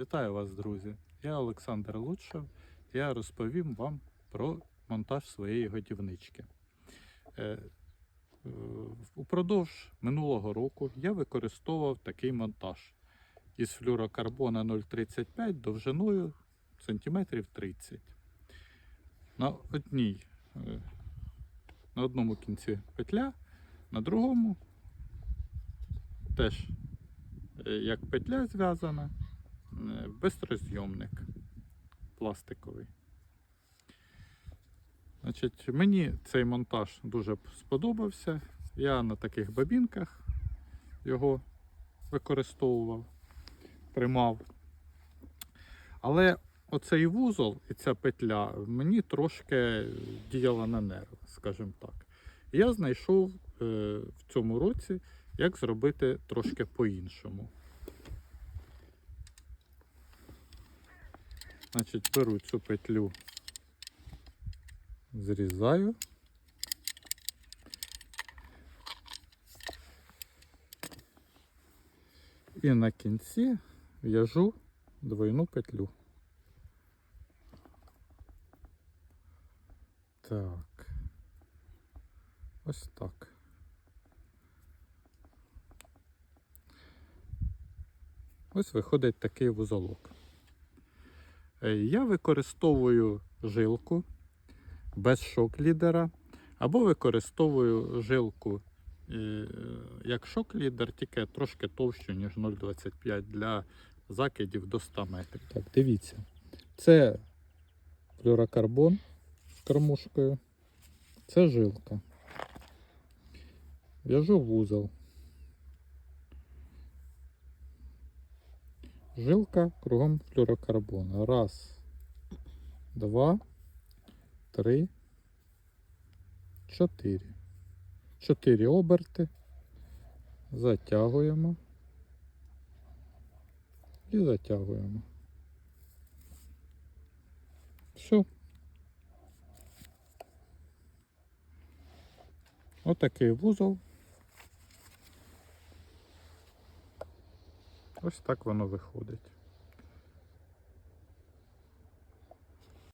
Вітаю вас, друзі! Я Олександр Лучшев. Я розповім вам про монтаж своєї годівнички. Е, е, Упродовж минулого року я використовував такий монтаж із флюрокарбона 0,35 довжиною сантиметрів 30. На одній, е, на одному кінці петля, на другому теж як петля зв'язана, безрозйомник пластиковий. Значить, мені цей монтаж дуже сподобався. Я на таких бабінках його використовував, примав. Але оцей вузол і ця петля мені трошки діяла на нерви, скажімо так. Я знайшов е, в цьому році, як зробити трошки по-іншому. Значить, беру цю петлю, зрізаю. І на кінці в'яжу двойну петлю. Так. Ось так. Ось виходить такий вузолок. Е, Я використовую жилку без шок-лідера, або використовую жилку е, як шок-лідер, тільки трошки товщу, ніж 0,25 для закидів до 100 метрів. Так, дивіться. Це флюрокарбон з кормушкою. Це жилка. В'яжу вузол. Жилка кругом флюрокарбона. Раз, два, три, чотири. Чотири оберти. Затягуємо. І затягуємо. Все. Отакий вузол. Ось так воно виходить.